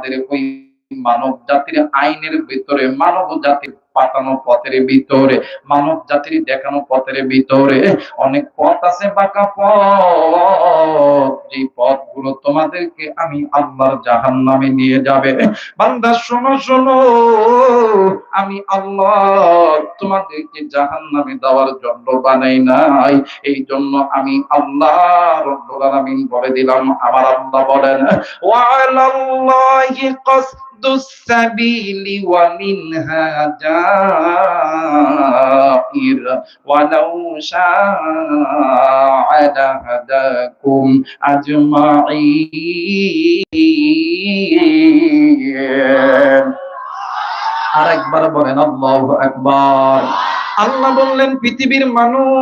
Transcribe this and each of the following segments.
তোমাদের ওই মানব জাতির আইনের ভিতরে মানব জাতির পাতানো পথের ভিতরে, মানব জাতির দেখানো পথের ভিতরে অনেক পথ আছে বাঁকা পথ। যে পথগুলো তোমাদেরকে আমি আল্লাহর জাহান নামে নিয়ে যাবে। বান্দা, শোনো শোনো, আমি আল্লাহ তোমাদেরকে জাহান নামে দেওয়ার জন্য বানাই নাই। এই জন্য আমি আল্লাহ রব্বুল বলে দিলাম, আমার আল্লাহ বলেন, ওয়ালাল্লাহি কাসদুস সাবিলি ওয়া জাইর ওয়ালাউ শাআ লাহাদাকুম আজমাইন আরেকবার বলেন আল্লাহু আকবার। আল্লাহ বললেন পৃথিবীর মানুষ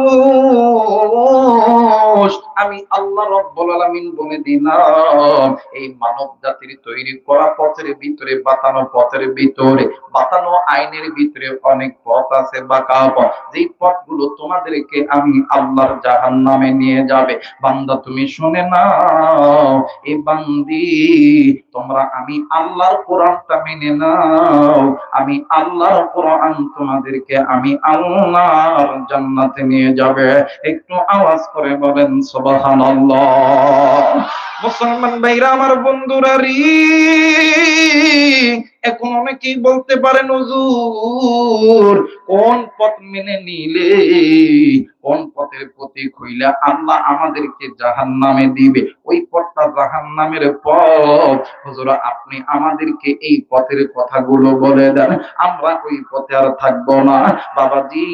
আমি আল্লাহ রব্বুল আলামিন বলে দিলাম, এই মানব জাতির তৈরি করা পথের ভিতরে বাতানো পথের ভিতরে বাতানো আইনের ভিতরে অনেক পথ আছে বাঁকা পথ যেই পথগুলো তোমাদেরকে আমি আল্লাহর জাহান্নামে নিয়ে যাবে। বান্দা, তুমি শুনে নাও এই বান্দি, তোমরা আমি আল্লাহর কোরআনটা মেনে নাও। আমি আল্লাহর কোরআন তোমাদেরকে আমি আল্লাহর জান্নাতে নিয়ে যাবে। একটু আওয়াজ করে বলেন মুসলমান ভাইরা আমার বন্ধুরা রি এখন অনেকেই বলতে পারেন হুজুর কোন পথ মেনে নিলে কোন পথের প্রতীক হইলে আল্লাহ আমাদেরকে জাহান নামে দিবে? ওই পথটা জাহান নামের পথ আপনি আমাদেরকে এই পথের কথাগুলো বলে দেন। আমরা ওই পথে আর থাকব না। বাবাজি,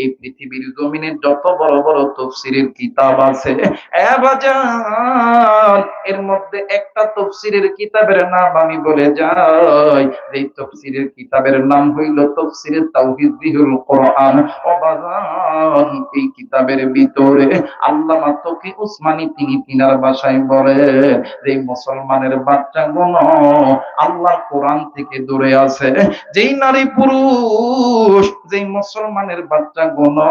এই পৃথিবীর জমিনে যত বড় বড় তফসিরের কিতাব আছে এর মধ্যে একটা তফসিরের কিতাবের নাম আমি বলে যাই। যে তফসিরের কিতাবের নাম হইল তফসিরের তাওহীদ বিহুল কোরআন। ও বাজান এই কিতাবের ভিতরে আল্লামা তকি উসমানী তিনি তিনার ভাষায় বলে যে মুসলমানের বাচ্চাগুলো আল্লাহর কোরআন থেকে দূরে আছে। যেই নারী পুরুষ, যেই মুসলমানের বাচ্চাগুলো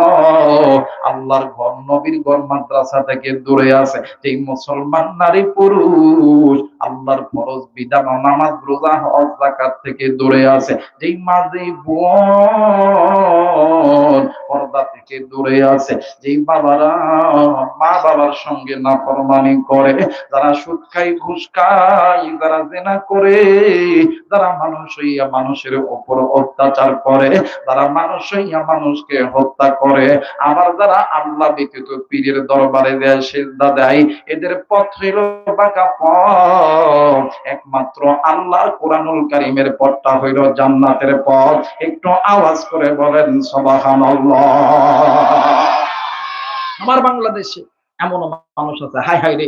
আল্লাহর ঘর, নবীর ঘর, মাদ্রাসা থেকে দূরে আছে। যেই মুসলমান নারী পুরুষ আল্লাহর ফরজ বিধান নামাজ, রোজা, হজ, যাকাত থেকে দূরে আছে। যেই মাঝে বোন পর্দা থেকে দূরে আছে। যেই বাবারা মা বাবার সঙ্গে নাফরমানি করে, যারা সুদ খাই ঘুষ খাই যারা জেনা করে, যারা মানুষ হইয়া মানুষের উপর অত্যাচার করে, যারা মানুষ হইয়া মানুষকে হত্যা করে, আবার যারা আল্লাহ ব্যতীত পীরের দরবারে দেয়, সেজদা দেয়, এদের পথ হইল বাঁকা পথ। একমাত্র আল্লাহর কোরআনুল কারিমের পথটা হইল জান্নাতের পথ। একটু আওয়াজ করে বলেন, সুবহানাল্লাহ। আমার বাংলাদেশে এমন মানুষ আছে হাই হাই রে,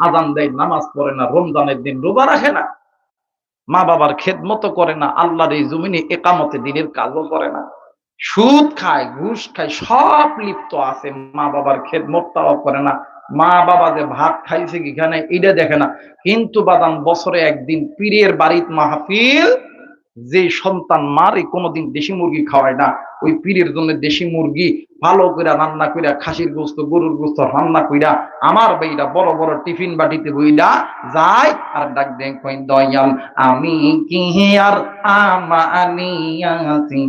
আজান দেয়, নামাজ পড়ে না, রমজানের দিন রোজা রাখে না। মা বাবার খেদমত করে না, আল্লাহর এই জমিনে একামতে দিনের কাজও করে না। সুদ খায়, ঘুষ খায়, সব লিপ্ত আছে, মা বাবার খেদমতটাও করে না। মা বাবা যে ভাত খাইছে কিখানে এটা দেখে না। কিন্তু বাদাম বছরে একদিন পীরের বাড়িত মাহফিল যে সন্তান মারে কোনোদিন দেশি মুরগি খাওয়ায় না ওই পীরের জন্য দেশি মুরগি ভালো করে রান্না কইরা খাসির গোস্ত গরুর গোস্ত রান্না কইরা আমার বেইরা বড় বড় টিফিন বাটিতে বইলা যায় আর ডাক দেন কই দয়াল আমি কি আর আমানিয়াছি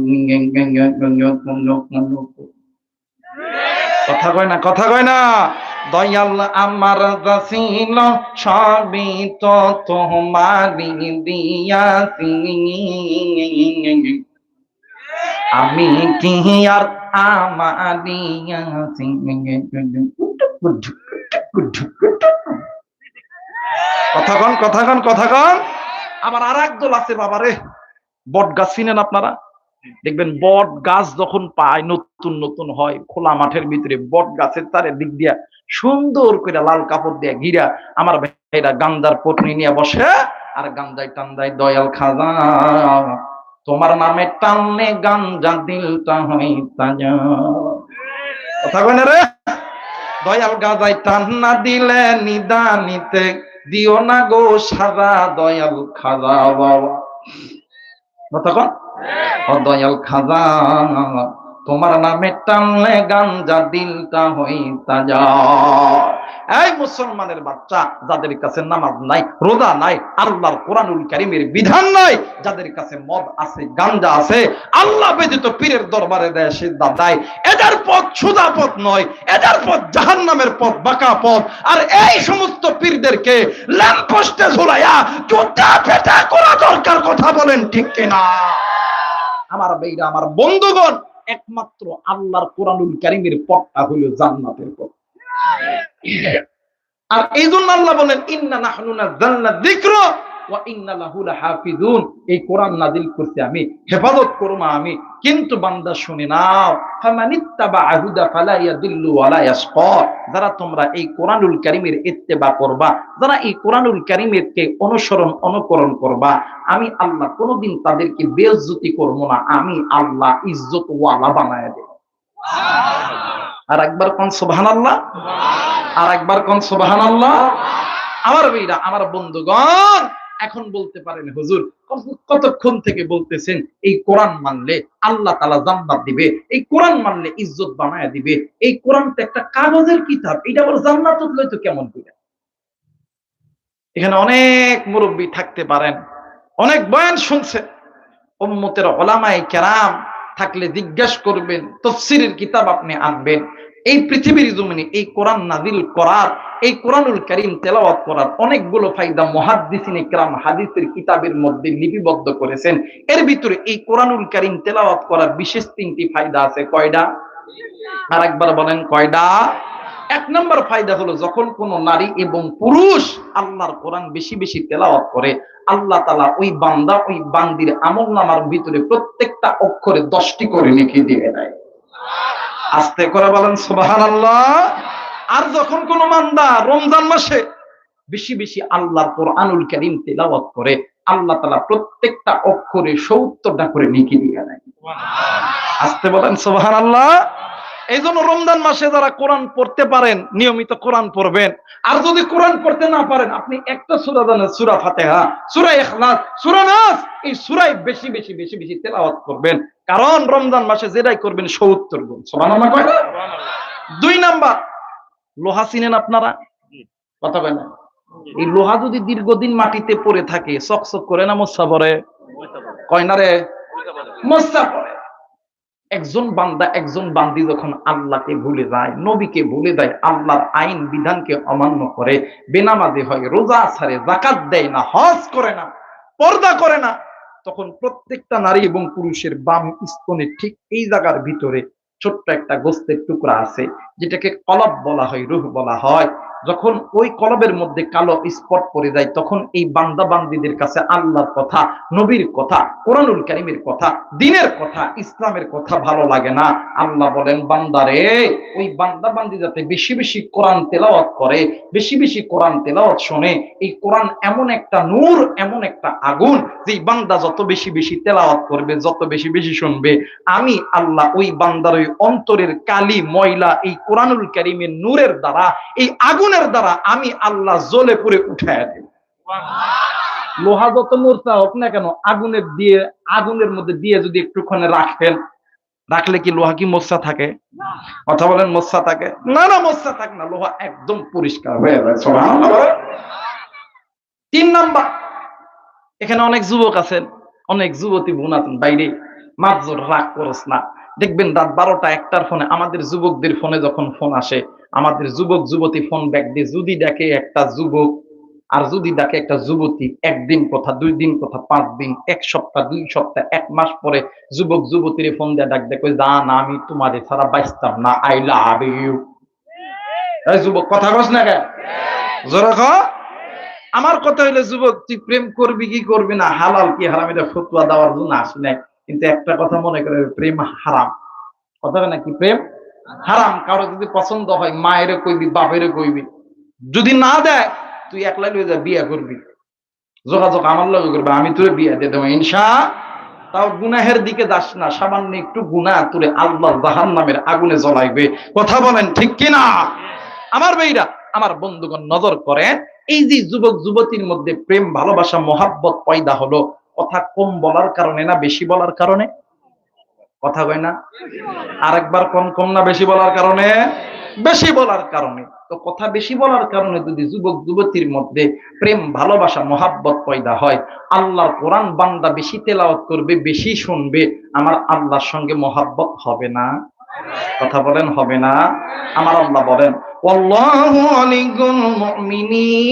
কথা কয় না, কথা কয় না। দয়াল আমার দাসিল সবই তো তোমারি আমি কি আর আমাদিয়াছি কথা কন কথা কন কথা কন। আবার আর দল আছে, বাবারে। বট গাছ চিনেন আপনারা? দেখবেন বট গাছ যখন পায়, নতুন নতুন হয়, খোলা মাঠের ভিতরে বট গাছের তারে দিক দিয়া সুন্দর করে লাল কাপড় দিয়া ঘিরা আমার ভাইরা গান্দার পটনি নিয়ে বসে, আর গান্দায় টান্দায় দয়াল খাজা, তোমার নামে টানলে গাঞ্জা রে? দয়াল গাজায় টান না দিলে নিদানিতে দিও না গো সাজা দয়াল খাজা বাবা। কথা কন? খাজা, তোমার নামে টানলে গাঞ্জা দিলটা হই তাজা। এই মুসলমানের বাচ্চা, যাদের কাছে নামাজ নাই নাই, আল্লাহর কোরআনুল কারীমের বিধান নাই, যাদের কাছে মদ আছে, গাঞ্জা আছে, আল্লাহ ব্যতীত পীরের দরবারে দেয় এদের পথ সুদা পথ নয়, এদের পথ জাহান্নামের পথ বাঁকা পথ। আর এই সমস্ত পীরদেরকে ল্যাম্পোস্টে পেটা করা দরকার, কথা বলেন ঠিক কিনা? আমার বেইরা আমার বন্ধুগণ, একমাত্র আল্লাহর কোরআনুল কারিমের পথটা হইল জান্নাতের পথ। আর এই জন্য আল্লাহ বলেন, ইন্না নাহনু জান্নাত যিকরা এই কোরআন নাজিল করতে আমি। হেফাজত করব আমি। কিন্তু বান্দা শুনে নাও যারা তোমরা এই কোরআনুল কারীমের ইত্তেবা করবা যারা এই কোরআনুল কারীমের কে অনুসরণ অনুকরণ করবা আমি আল্লাহ কোনোদিন তাদেরকে বেইজ্জতি করব না। আমি আল্লাহ ইজ্জত ওয়ালা বানায় দেব। আর একবার কোন আল্লাহ আর একবার কোন সুবহানাল্লাহ? আমার ভাইরা আমার বন্ধুগণ এখন বলতে পারেন, হুজুর কতক্ষণ থেকে বলতেছেন, এই কোরআন মানলে আল্লাহ তালা জান্নাত দিবে, এই কোরআন মানলে ইজ্জত বানায় দিবে, এই কোরআন তো একটা কাগজের কিতাব এটা আবার জান্নাত লইতো কেমন করে এখানে অনেক মুরব্বী থাকতে পারেন, অনেক বয়ান শুনছেন উম্মতের ওলামায়ে কেরাম থাকলে জিজ্ঞাসা করবেন, তফসিরের কিতাব আপনি আনবেন এই পৃথিবীর জমিনে, এই কোরআন নাজিল করার, এই কোরআনুল করিম তেলাওয়াত করার অনেকগুলো ফায়দা মুহাদ্দিসিন ইকরাম হাদিসের কিতাবের মধ্যে লিপিবদ্ধ করেছেন। এর ভিতরে এই কোরআনুল করিম তেলাওয়াত করার বিশেষ তিনটি ফায়দা আছে। কয়টা? আর একবার বলেন, কয়টা? এক নম্বর ফায়দা হলো যখন কোন নারী এবং পুরুষ আল্লাহর কোরআন বেশি বেশি তেলাওয়াত করে, আল্লাহ তালা ওই বান্দা, ওই বান্দির আমল নামার ভিতরে প্রত্যেকটা অক্ষরে দশটি করে লিখে দিয়ে দেয়। আস্তে করে বলেন সুবাহান আল্লাহ আর যখন কোন মান্দা রমজান মাসে বেশি বেশি আল্লাহর পর কোরআনুল কারীম তেলাওয়াত করে আল্লাহ তালা প্রত্যেকটা অক্ষরে সত্তরটা করে লিখে দিয়ে দেয়। আস্তে বলেন সুবাহান আল্লাহ এই জন্য রমজান মাসে যারা কোরআন পড়তে পারেন নিয়মিত কোরআন পড়বেন। আর যদি কোরআন পড়তে না পারেন আপনি একটা সূরা জানেন সূরা ফাতেহা সূরা ইখলাস সূরা নাস এই সূরায় বেশি বেশি বেশি বেশি তেলাওয়াত করবেন। কারণ রমজান মাসে যেটাই করবেন 70 গুণ। কয় দুই নাম্বার লোহা চিনেন আপনারা? কথা কয় না? এই লোহা যদি দীর্ঘদিন মাটিতে পড়ে থাকে চকচক করে না মোসা পড়ে? কয় না রে? মোসা পড়ে। একজন বান্দা একজন বান্দি যখন আল্লাহকে ভুলে যায় নবীকে ভুলে যায় আল্লাহর আইন বিধানকে অমান্য করে বেনামাজি হয় রোজা ছাড়ে জাকাত দেয় না হজ করে না পর্দা করে না তখন প্রত্যেকটা নারী এবং পুরুষের বাম স্তনে ঠিক এই জায়গার ভিতরে ছোট্ট একটা গোস্তের টুকরা আছে। যেটাকে কলব বলা হয়, রুহ বলা হয়, যখন ওই কলবের মধ্যে কালো স্পট পড়ে যায়, তখন এই বান্দা বান্দিদের কাছে আল্লাহর কথা, নবীর কথা, কোরআনুল কারিমের কথা, দিনের কথা, ইসলামের কথা ভালো লাগে না। আল্লাহ বলেন বান্দারে ওই বান্দা বান্দি যাতে বেশি বেশি কোরআন তেলাওয়াত করে, বেশি বেশি কোরআন তেলাওয়াত শোনে, এই কোরআন এমন একটা নূর, এমন একটা আগুন, যে বান্দা যত বেশি বেশি তেলাওয়াত করবে, যত বেশি বেশি শুনবে, আমি আল্লাহ ওই বান্দার ওই অন্তরের কালি, ময়লা, এই কোরআনুল কারিমের নূরের দ্বারা এই আগুনের দ্বারা আমি আল্লাহ জ্বলে পুড়ে উঠায় দেব। লোহা যত মোর্চা হোক না কেন আগুনের দিয়ে আগুনের মধ্যে দিয়ে যদি একটুখানি রাখেন রাখলে কি লোহা কি মোসা থাকে? কথা বলেন মোসা থাকে? না না মোসা থাকে না লোহা একদম পরিষ্কার হয়ে যায় তিন নাম্বার এখানে অনেক যুবক আছেন অনেক যুবতী বোন আছেন বাইরে। মাতজোর রাগ করস না। দেখবেন রাত বারোটা একটার ফোনে আমাদের যুবকদের ফোনে যখন ফোন আসে, আমাদের যুবক যুবতী ফোন ব্যাক দিয়ে যদি দেখে একটা যুবক, আর যদি ডাকে একটা যুবতী, একদিন কথা, দুই দিন কথা, পাঁচ দিন, এক সপ্তাহ, দুই সপ্তাহ, এক মাস পরে যুবক যুবতীর ফোন দিয়ে ডাক দেখো জান, আমি তোমাদের ছাড়া বাঁচতাম না। আই লাভ ইউ যুবক, কথা কস না কেন? জোরে আমার কথা হইলে, যুবক, তুই প্রেম করবি কি করবি না? হালাল কি হারাম? এটা ফতুয়া দেওয়ার জন্য আসি নাই। কিন্তু একটা কথা মনে করে, প্রেম হারাম। কথা না কি প্রেম হারাম। কারও যদি পছন্দ হয় মায়ের কইবি বাপের কইবি। যদি না দেয়, তুই একলাই লয়ে যা, বিয়ে করবি। যোগাযোগ আমার লগে করবে, আমি তোরে বিয়ে দিয়ে দেবো। ইনশা, তাও গুনাহের দিকে যাস না। সামান্য একটু গুনাহ তুলে আল্লাহ জাহান নামের আগুনে জ্বলাইবে। কথা বলেন ঠিক কিনা? আমার ভাইরা, আমার বন্ধুগণ, নজর করেন, এই যে যুবক যুবতীর মধ্যে প্রেম, ভালোবাসা, মহাব্বত পয়দা হলো। কথা কম বলার কারণে না, বেশি বলার কারণে? কথা কয় না? আরেকবার কম কম না, বেশি বলার কারণে? বেশি বলার কারণে। তো কথা বেশি বলার কারণে যদি যুবক যুবতীর মধ্যে প্রেম, ভালোবাসা, মহাব্বত পয়দা হয়, আল্লাহর কোরআন বান্দা বেশি তেলাওয়াত করবে, বেশি শুনবে, আমার আল্লাহর সঙ্গে মহাব্বত হবে না। কথা বলেন, হবে না। আমার আল্লাহ বলেন, ওয়াল্লাহু আলিকুল মুমিনিন।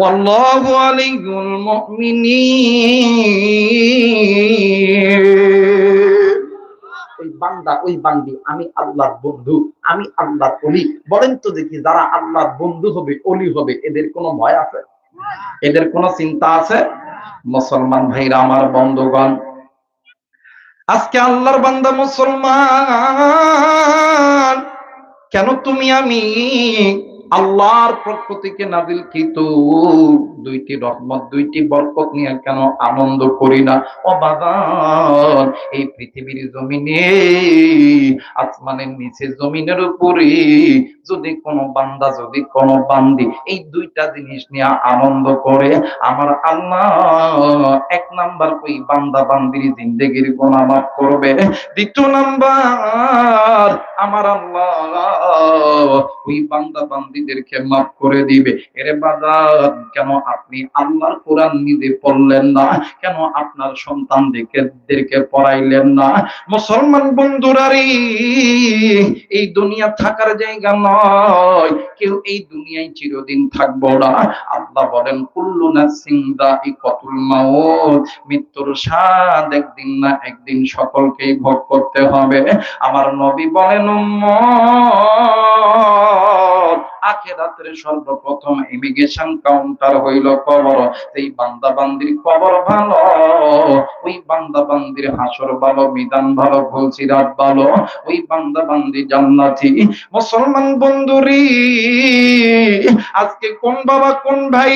ওয়াল্লাহু আলিকুল মুমিনিন। ওই বান্দা, ওই বান্দি, আমি আল্লাহর বন্ধু, আমি আল্লাহর অলি। বলেন তো দেখি যারা আল্লাহর বন্ধু হবে, অলি হবে, এদের কোনো ভয় আছে? এদের কোনো চিন্তা আছে? মুসলমান ভাইরা, আমার বন্ধুগণ, আজকে আল্লাহর বান্দা মুসলমান, কেন তুমি আমি আল্লাহর পক্ষ থেকে নাজিল নাজিলকৃত দুইটি রহমত, দুইটি বরকত নিয়ে কেন আনন্দ করি না? ও বাদান এই পৃথিবীর জমিনে, আসমানের নিচে জমিনের উপরে যদি কোনো বান্দা, যদি কোনো বান্দি এই দুইটা জিনিস নিয়ে আনন্দ করে, আমার আল্লাহ এক নাম্বার ওই বান্দা বান্দির জিন্দেগির গোনা মাফ করবে। দ্বিতীয় নাম্বার, আমার আল্লাহ ওই বান্দা বান্দিদেরকে মাফ করে দিবে। এরে বাজার, কেন আপনি আল্লাহর কোরআন নিজে পড়লেন না? কেন আপনার সন্তানদেরকে পড়াইলেন না? মুসলমান বন্ধুরারি, এই দুনিয়া থাকার জায়গা নয় কেউ এই দুনিয়ায় চিরদিন থাকব না। আল্লাহ বলেন, কুল্লু নাসিং দাইকাতুল মাউত। মৃত্যুর স্বাদ একদিন না একদিন সকলকেই ভোগ করতে হবে। আমার নবী বলেন, উম্মত আখেরাতের সর্বপ্রথম ইমিগ্রেশন কাউন্টার হইল কবর। এই বান্দা বান্দির কবর ভালো, ওই বান্দা বান্দির হাসর ভালো বিধান ভালো ফুলসিরাত ভালো, ওই বান্দা বান্দি জান্নাতি মুসলমান বন্ধুরি, আজকে কোন বাবা, কোন ভাই,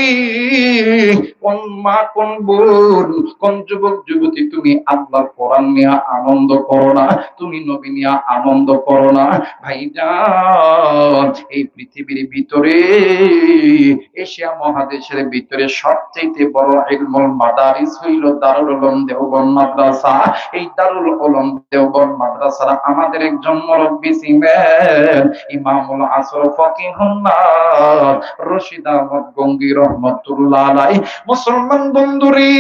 কোন মা, কোন বোন, কোন যুবক, যুবতী, তুমি আল্লাহর কোরআন নিয়ে আনন্দ করো না, তুমি নবী নিয়ে আনন্দ করো না। ভাইজান, এই পৃথিবীর ভিতরে, এশিয়া মহাদেশের ভিতরে সবচেয়ে বড় ইলমুল মাদারিস হইল দারুল উলুম দেওবন্দ মাদ্রাসা। এই দারুল উলুম দেওবন্দ মাদ্রাসার আমাদের একজন মুরব্বি ছিলেন ইমামুল আসর ফকিহুন্নাস রশিদ আহমদ গঙ্গি রহমতুল্লাহ আলাই মুসলমান বন্ধুরি,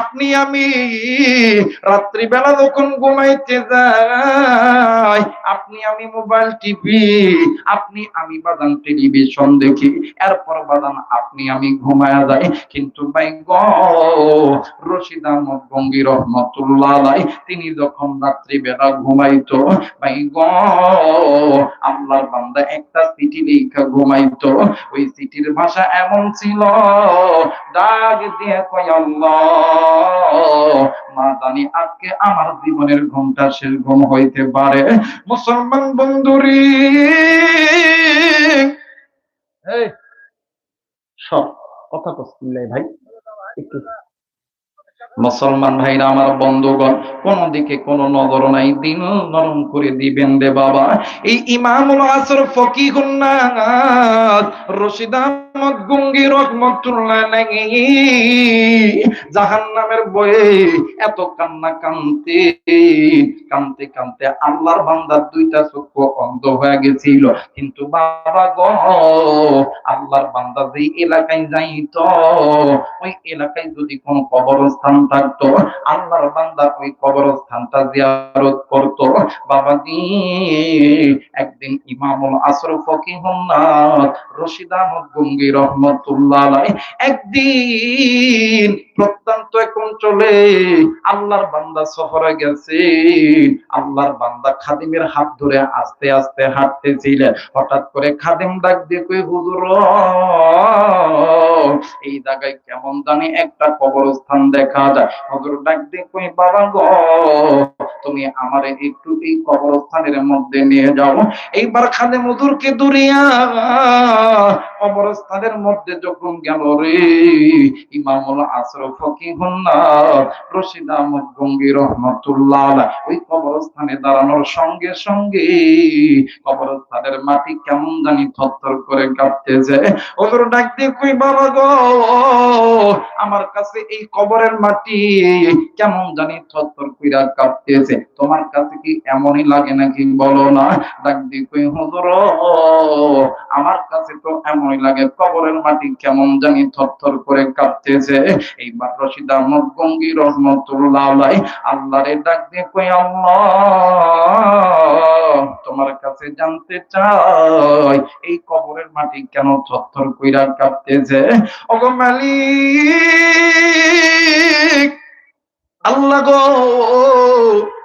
আপনি, আমি রাত্রিবেলা যখন ঘুমাইতে যাই আপনি আমি মোবাইল টিভি, আপনি আমি বাদান টেলিভিশন দেখি। এরপর বাদান আপনি আমি ঘুমায়া যাই। কিন্তু ভাই গ, রশিদ আহমদ গঙ্গি রহমতুল্লাহ তিনি যখন রাত্রিবেলা ঘুমাইতো, ভাই গ, আল্লাহর বান্দা একটা চিঠি লেখা ঘুমাইতো। ওই চিঠির ভাষা এমন ছিল, ডাক দিয়ে কয় আল্লাহ, মা জানি আজকে আমার জীবনের ঘুমটা শেষ ঘুম হইতে পারে। মুসলমান বন্ধুরি। সব কথা কস্তুল্লাই ভাই একটু মুসলমান ভাইরা, আমার বন্ধুগণ, কোন দিকে কোন নজর নাই, দিন নরম করে দিবেন রে বাবা। এই ইমামুল আসর ফকিহুন নাস রশিদ আহমদ গুঙ্গি রহমতুল্লাহ আলাইহি, জাহান্নামের বয়ে এত কান্না কানতে কানতে কানতে আল্লাহর বান্দার দুইটা চক্ষু অন্ধ হয়ে গেছিল। কিন্তু বাবা গো, আল্লাহর বান্দা যেই এলাকায় যাইতো, ওই এলাকায় যদি কোন কবরস্থান থাকতো আল্লাহর বান্দা ওই কবরস্থানটা জিয়ারত করত। বাবাজি, একদিন ইমামুল আসর ফকিহুন্নাস রশিদ আহমদ গঙ্গি রহমতুল্লাহ আলাই একদিন প্রত্যন্ত এক অঞ্চলে আল্লাহর বান্দা সফরে গেছে। আল্লাহর বান্দা খাদিমের হাত ধরে আস্তে আস্তে হাঁটতেছিলেন। হঠাৎ করে খাদিম ডাক দিয়ে কই হুজুর এই জায়গায় কেমন জানি একটা কবরস্থান দেখা যায়। হজর ডাক দিয়ে বাবা গো? তুমি আমারে একটু এই কবরস্থানের মধ্যে নিয়ে যাও। এইবার খাদিম হুজুরকে দূরিয়া কবরস্থানের মধ্যে যখন গেল রে, ইমামুল আসর ফকিহুন্না রশিদ আহমদ ওই কবরস্থানে দাঁড়ানোর সঙ্গে সঙ্গে কবরস্থানের মাটি কেমন জানি থরথর করে কাঁপতেছে। ওদের ডাক দিয়ে কই, বাবা গো, আমার কাছে এই কবরের মাটি কেমন জানি থরথর কইরা কাঁপতেছে। তোমার কাছে কি এমনই লাগে নাকি? বলো না। ডাক দিয়ে কই, হুজুর, আমার কাছে তো এমনই লাগে। কবরের মাটি কেমন জানি থরথর করে কাঁপতেছে। এইবার রশিদ আহমদ গঙ্গি রহমতুল্লাহ আল্লাহরে ডাক দিয়ে কই, আল্লাহ, তোমার কাছে জানতে চাই, এই কবরের মাটি কেন থরথর কইরা কাঁপতেছে? ওগো মালিক, আল্লাহ গো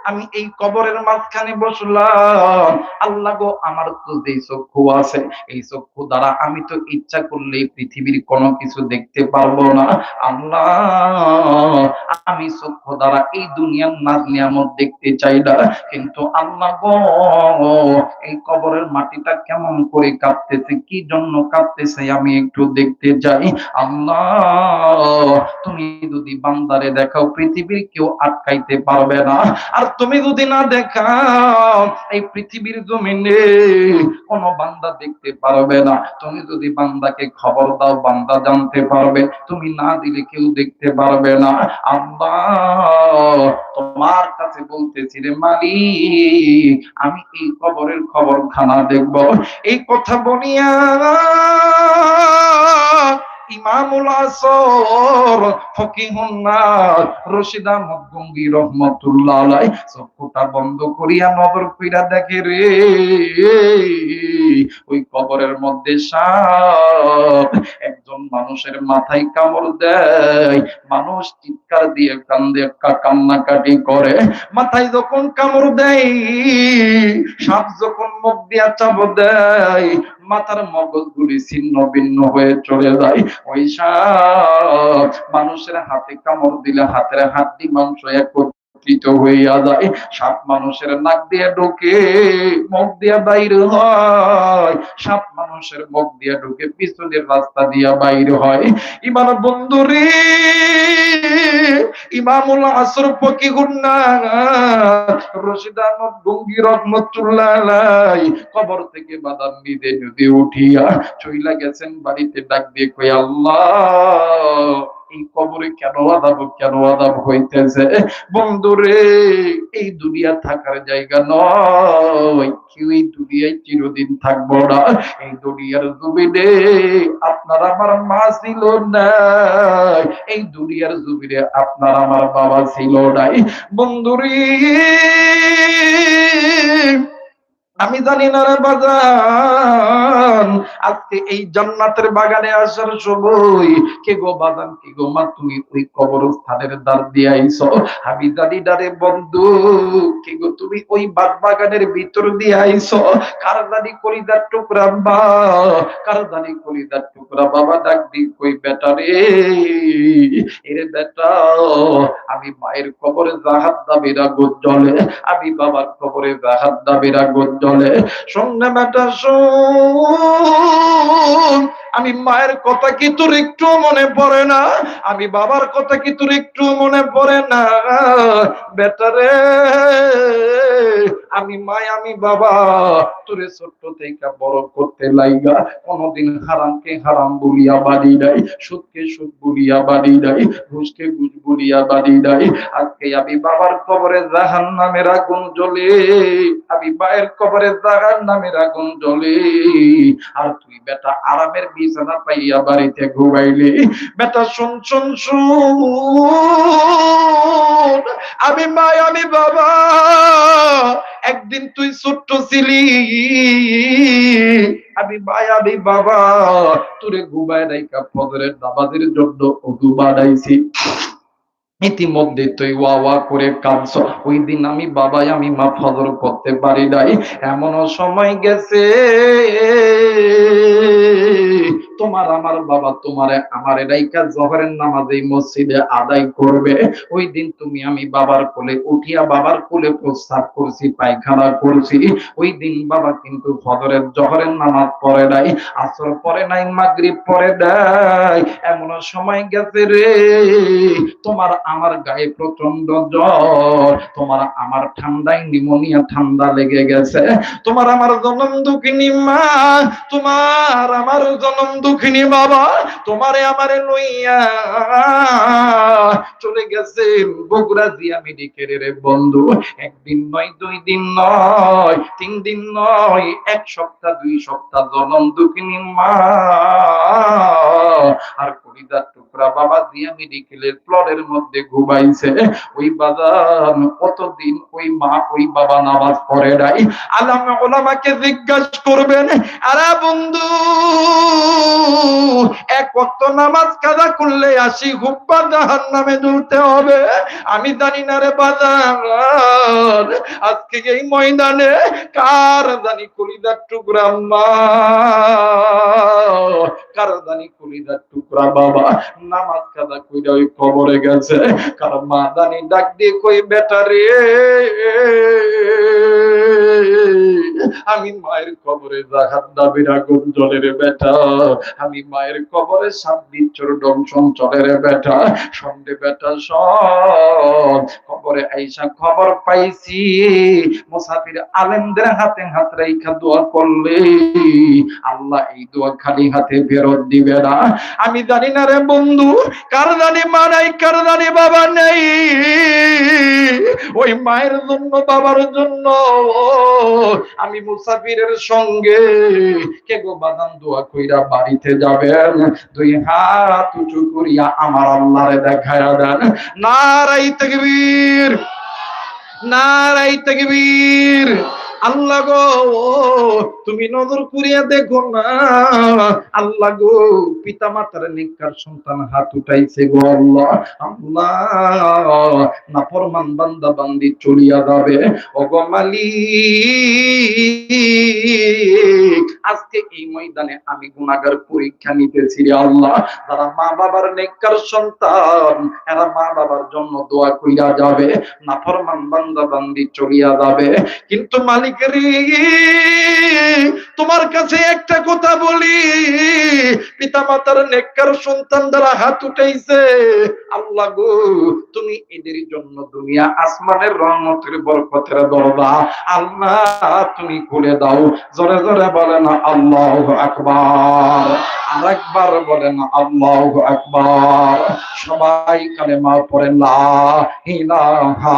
আমি এই কবরের মাঝখানে বসলাম। আল্লাহ গো, আমার তো যে চক্ষু আছে, এই চক্ষু দ্বারা আমি তো ইচ্ছা করলে পৃথিবীর কোনো কিছু দেখতে পারব না। আল্লাহ, আমি চক্ষু দ্বারা এই দুনিয়ার নাজ নিয়ামত দেখতে চাই না। কিন্তু আল্লাহ গো, এই কবরের মাটিটা কেমন করে কাঁপতেছে, কি জন্য কাঁপতেছে আমি একটু দেখতে চাই। আল্লাহ, তুমি যদি বান্দারে দেখাও, পৃথিবীর কেউ আটকাইতে পারবে না। আর তুমি যদি না দেখাও, এই পৃথিবীর জমিনে কোন বান্দা দেখতে পারবে না। তুমি যদি বান্দাকে খবর দাও, বান্দা জানতে পারবে। তুমি না দিলে কেউ দেখতে পারবে না। আল্লাহ, তোমার কাছে বলতেছি রে মালিক, আমি এই খবরের খবর খানা দেখব। এই কথা বলিয়া ইমামুল আসর, ফকিহুন নাস রশিদ আহমদ গঙ্গি রহমাতুল্লাহ আলাই চক্ষুটা বন্ধ করিয়া নজর কইরা দেখে রে। ওই কবরের মধ্যে সাপ, একজন মানুষের মাথায় কামড় দেয়। মানুষ চিৎকার দিয়ে কান্দে কান্নাকাটি করে। মাথায় যখন কামড় দেয়, সাপ যখন মুখ দিয়া চাপ দেয় মাথার মগজগুলি ছিন্ন ভিন্ন হয়ে চলে যায়। ওই মানুষের হাতে কামড় দিলে হাতের হাড্ডি মাংস একত্রিত হইয়া যায়। সাপ মানুষের নাক দিয়ে ঢোকে মুখ দিয়া বাইর হয়। সাপ মানুষের মুখ দিয়া ঢোকে, পিছনের রাস্তা দিয়া বাইর হয়। ইমান বন্ধুরে ইমামুল আসর ফকিহুন্না রশিদ আহমদ গঙ্গি রহমতুল্লাহ কবর থেকে বাদাম নিদে যদি উঠিয়া, চইলা গেছেন বাড়িতে ডাক দিয়ে কই আল্লাহ এই কবরে কেন আদাব কেন আদাব হইতেছে? বন্ধুরে এই দুনিয়া থাকার জায়গা নয়। কেউ এই দুনিয়ায় চিরদিন থাকব না। এই দুনিয়ার জমিনে আপনার আমার মা ছিল না। এই দুনিয়ার জমিনে আপনার আমার বাবা ছিল নাই। বন্ধুরে আমি জানি না রে বাজান। আজকে এই জান্নাতের বাগানে আসার সময়। কে গো বাজান, কে গো মা, তুমি ওই কবরস্থানের দ্বার দিয়ে আইছো। আমি জানি না রে বন্ধু। কে গো, তুমি ওই বাদ বাগানের ভিতর দিয়ে আইছো। কার জানি কলিদার টুকরা বা কার জানি কলিদার টুকরা বাবা, ডাক দি কই বেটা রে। এরে বেটা, আমি মায়ের কবরে জাহাদ দাবিরা গোজ্জলে আমি বাবার কবরে জাহাদ দাবিরা গোজ্জলে বেটা শোন আমি মায়ের কথা কি তোর একটু মনে পড়ে না? আমি বাবার কথা কি তোর একটু মনে পড়ে না? বেটারে আমি মায়, আমি বাবা, তোরে ছোট্ট থেকে বড় করতে লাইগা। কোনদিন হারামকে হারাম বলিয়া বাড়ি নাই সুদকে সুদ বলিয়া বাড়ি নাই, ঘুষকে ঘুষ বলিয়া বাড়ি নাই। আজকে আমি বাবার কবরে জাহান নামের আগুন জ্বলে, আমি মায়ের কবরে জাহান নামের আগুন জ্বলে। আর তুই বেটা আরামের বিছানা পাইয়া বাড়িতে ঘুমাইলি। বেটা, শুন শুন শুন। আমি মায় আমি বাবা, একদিন তুই ছোট্ট ছিলি। আমি মায়ামি বাবা, তোরে ঘুমায় নাইকা ফজরের নামাজের জন্য অজু বানাইছি। ইতিমধ্যে তুই ওয়া ওয়া করে কাঁদছ। ওই দিন আমি বাবাই, আমি মা ফজর করতে পারি নাই। এমনও সময় গেছে। তোমার আমার বাবা তোমারে আমার রাইকা জহরের নামাজ এই মসজিদে আদায় করবে। ওই দিন তুমি আমি বাবার কোলে উঠিয়া বাবার কোলে প্রস্তাব করছি, পায়খানা করছি। ওই দিন বাবা কিন্তু ফজরের জহরের নামাজ পড়ে নাই, আসর পরে নাই, মাগরিব পরে নাই। এমন সময় গেছে রে, তোমার আমার গায়ে প্রচণ্ড জ্বর, তোমার আমার ঠান্ডায় নিমোনিয়া ঠান্ডা লেগে গেছে। তোমার আমার জনম দুঃখিনী মা, তোমার আমার জনম দুঃখিনী বাবা, তোমারে আমারে লইয়া চলে গেছে বগুড়া জিয়া মেডিকেলের বন্ধু। একদিন নয়, দুই দিন নয়, তিন দিন নয়, এক সপ্তাহ, দুই সপ্তাহ জনম দুঃখিনী মা। আর কলিদার টুকরা বাবা জিয়া মেডিকেলের ফ্লোরের মধ্যে ঘুমাইছে। ওই বাজার কতদিন ওই মা, ওই বাবা নামাজ পড়ে নাই। আলাম ওলামাকে জিজ্ঞাসা করবেন, আরে বন্ধু এক ওয়াক্ত নামাজ কাজা করলে আসি, হুব্বা জাহান নামে ঝুলতে হবে। আমি জানি না রে বাজার, আজকে এই ময়দানে কার জানি কলিদার টুকরা মা, কার জানি কলিদার টুকরা বাবা। নামাজ কাজা কইরা ওই কবরে গেছে, কার মা জানি ডাক দিয়ে কই, বেটা রে আমি মায়ের কবরে জাহান নামের আগুন জ্বলে রে বেটা। আমি মায়ের কবরে বিচ্ছর দংশন চলে বেটা। সন্ধ্যে বেটা সব। কবরে আইসা খবর পাইছি, মুসাফির আলেমদের হাতে হাত রেখা দোয়া করলে। আল্লাহ এই দোয়া খালি হাতে ফেরত দিবে না। আমি জানি না রে বন্ধু, কার জানি মা নাই, কার জানি বাবা নেই। ওই মায়ের জন্য, বাবার জন্য। আমি মুসাফিরের সঙ্গে। কে গো বাদান দোয়া কইরা বাড়িতে যাবেন? দুই হাত উঁচু করিয়া আমার আল্লাহরে দেখায়া দেন। নারাই তাকবীর নারাই তাকবীর। আল্লাহ গো তুমি নজর করিয়া দেখো না। আল্লাহ গো পিতা মাতার নিকার সন্তান হাত উঠাইছে গো আল্লাহ। আল্লাহ না ফরমান বান্দা বান্দি চলিয়া যাবে। ওগো মালিক, আজকে এই ময়দানে আমি গুনাহগার পরীক্ষা নিতেছি রে আল্লাহ। যারা মা বাবার নেককার সন্তান, এরা মা বাবার জন্য দোয়া কইরা যাবে। না ফরমান বান্দা বান্দি চলিয়া যাবে। কিন্তু মালিকের তোমার কাছে একটা কথা বলি পিতা মাতার নেককার সন্তান দ্বারা হাত উঠাইছে। আল্লাহ গো, তুমি এদের জন্য দুনিয়া আসমানের রহমতের বরকতের দরজা। আল্লাহ, তুমি খুলে দাও। জোরে জোরে বলেন আল্লাহ আকবার। আর একবার বলেন আল্লাহ আকবার। সবাই কালেমা পড়েন লা ইলাহা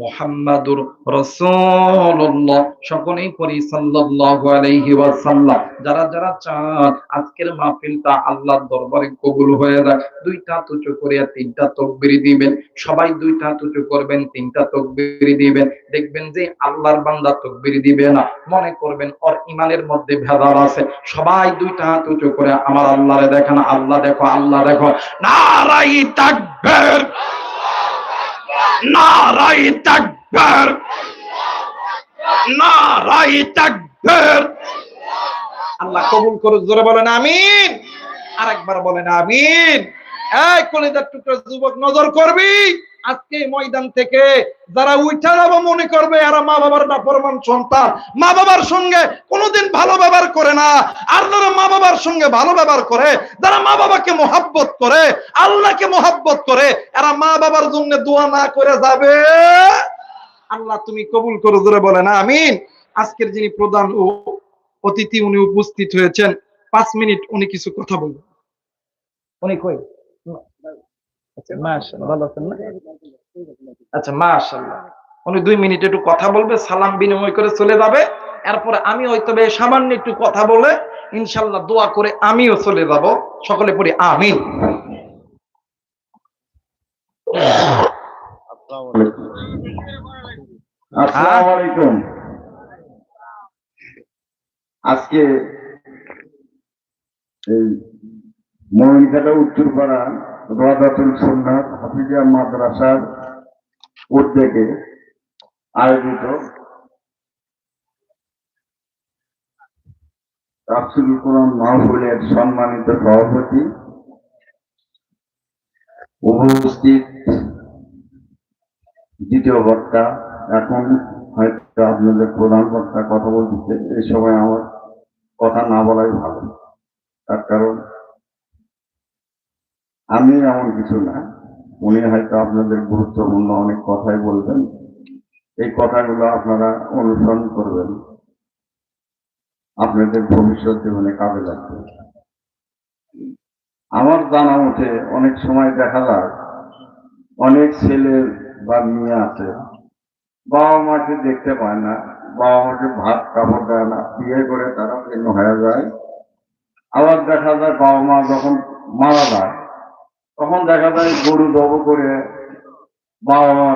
মুহাম্মাদুর রাসূলুল্লাহ। সকলেই পড়ি সাল্লাল্লাহু আলাইহি ওয়াসাল্লাম। যারা যারা চান, আজকের মাহফিলটা আল্লাহর দরবারে কবুল হয়ে যাক। দুইটা তুচু করিয়া তিনটা তাকবীর দিবেন। সবাই দুইটা তুচু করবেন, তিনটা তাকবীর দিবেন। দেখবেন যে আল্লাহর বান্দা তাকবীর দিবে না। মনে করবেন ওর ইমানের মধ্যে ভেদাল আছে। সবাই দুইটা হাত উঁচু করে আমার আল্লাহরে দেখান। আল্লাহ দেখো আল্লাহ দেখো। নারাই তাকবীর। নারাই তাকবীর। আল্লাহ কবুল করুক, জোরে বলেন আমিন। আরেকবার বলেন আমিন। এই কলিদার টুকরা যুবক, নজর করবি। আজকে ময়দান থেকে যারা উঠা যাব মনে করবে এরা মা বাবার নাফরমান সন্তান। মা বাবার সঙ্গে কোনোদিন ভালো ব্যবহার করে না। আর যারা মা বাবার সঙ্গে ভালো ব্যবহার করে, যারা মা বাবাকে মোহাব্বত করে, আল্লাহকে মোহাব্বত করে, এরা মা বাবার জন্য দোয়া না করে যাবে। আল্লাহ তুমি কবুল করো ধরে বলে না, আমিন। আজকের যিনি প্রধান ও অতিথি, উনি উপস্থিত হয়েছেন। পাঁচ মিনিট উনি কিছু কথা বলবেন। উনি কই? আচ্ছা উনি দুই মিনিট একটু কথা বলবে, সালাম বিনিময় করে চলে যাবে। এরপরে আমি হয়তো সামান্য একটু কথা বলে ইনশাল্লাহ দোয়া করে আমিও চলে যাব। সকলে পড়ি আলাইকুম আজকে এই উত্তরপাড়া রাজাতুল সুন্নাত হাফিজিয়া মাদ্রাসার উদ্যোগে আয়োজিত কোরআন মাহফুলের সম্মানিত সভাপতি উপস্থিত দ্বিতীয় বক্তা। এখন হয়তো আপনাদের প্রধান বক্তা কথা বলতেছে এই সময় আমার কথা না বলাই ভালো। তার কারণ আমি এমন কিছু না। উনি হয়তো আপনাদের গুরুত্বপূর্ণ অনেক কথাই বলবেন। এই কথাগুলো আপনারা অনুসরণ করবেন। আপনাদের ভবিষ্যৎ জীবনে কাজে লাগবে। আমার জানা মতে অনেক সময় দেখা যায়, অনেক ছেলে বা মেয়ে আছে, বাবা মাকে দেখতে পায় না, বাবা মাকে ভাত কাপড় দেয় না, বিয়ে করে তারা ভিন্ন হয়ে যায়। আবার দেখা যায় বাবা মা যখন মারা যায় তখন দেখা যায় গরু দব করে বাবা মা